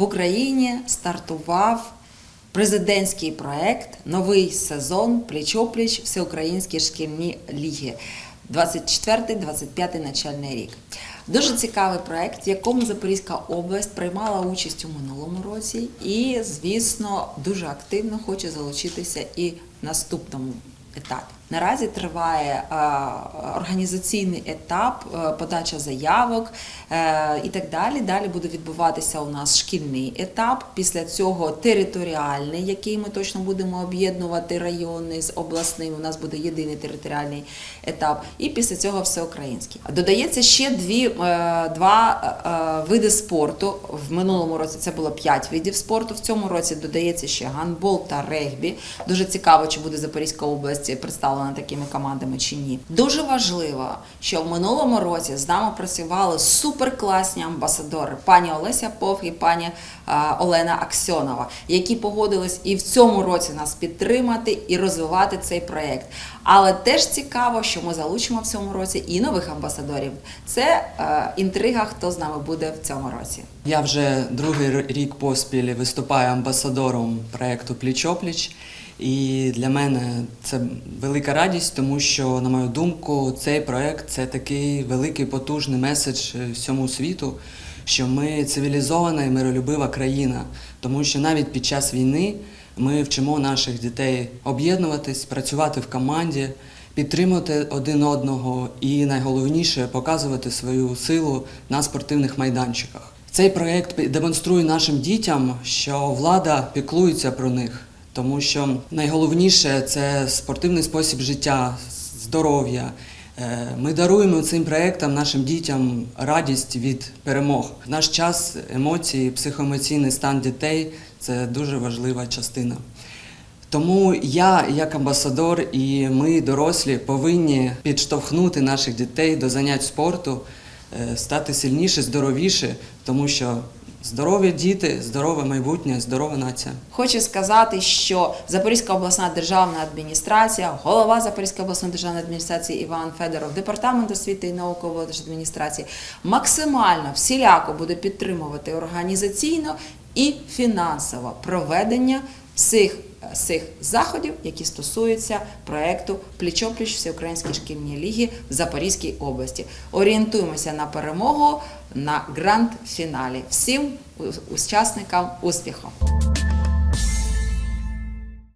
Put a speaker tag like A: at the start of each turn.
A: В Україні стартував президентський проект Новий сезон Пліч-опліч Всеукраїнські шкільні ліги. 24-25 начальний рік. Дуже цікавий проект, в якому Запорізька область приймала участь у минулому році, і, звісно, дуже активно хоче залучитися і в наступному етапі. Наразі триває е, організаційний етап, е, подача заявок е, і так далі. Далі буде відбуватися у нас шкільний етап. Після цього територіальний, який ми точно будемо об'єднувати райони з обласним. У нас буде єдиний територіальний етап. І після цього всеукраїнський. Додається ще дві, два види спорту. В минулому році це було п'ять видів спорту. В цьому році додається ще гандбол та регбі. Дуже цікаво, чи буде Запорізька область представлена такими командами чи ні. Дуже важливо, що в минулому році з нами працювали суперкласні амбасадори, пані Олеся Пов і пані Олена Аксьонова, які погодились і в цьому році нас підтримати і розвивати цей проєкт. Але теж цікаво, що ми залучимо в цьому році і нових амбасадорів. Це інтрига, хто з нами буде в цьому році.
B: Я вже другий рік поспіль виступаю амбасадором проєкту Пліч-опліч. І для мене це велика радість, тому що, на мою думку, цей проєкт це такий великий потужний меседж е, всьому світу, що ми цивілізована і миролюбива країна, тому що навіть під час війни ми вчимо наших дітей об'єднуватись, працювати в команді, підтримувати один одного і найголовніше показувати свою силу на спортивних майданчиках. Цей проєкт демонструє нашим дітям, що влада піклується про них, тому що найголовніше це спортивний спосіб життя, здоров'я. Е, Ми даруємо цим проєктам нашим дітям радість від перемог. Наш час емоції, психоемоційний стан дітей це дуже важлива частина. Тому я, як амбасадор, і ми, дорослі, повинні підштовхнути наших дітей до занять спорту, е, стати сильніше, здоровіше, тому що здорові діти, здорове майбутнє, здорова нація.
A: Хочу сказати, що Запорізька обласна державна адміністрація, голова Запорізької обласної державної адміністрації Іван Федоров, департамент освіти і наукової адміністрації максимально всіляко буде підтримувати організаційно і фінансово проведення всіх всіх заходів, які стосуються проекту Пліч-опліч Всеукраїнські шкільні ліги в Запорізькій області. Орієнтуємося на перемогу на гранд-фіналі. Всім учасникам успіху!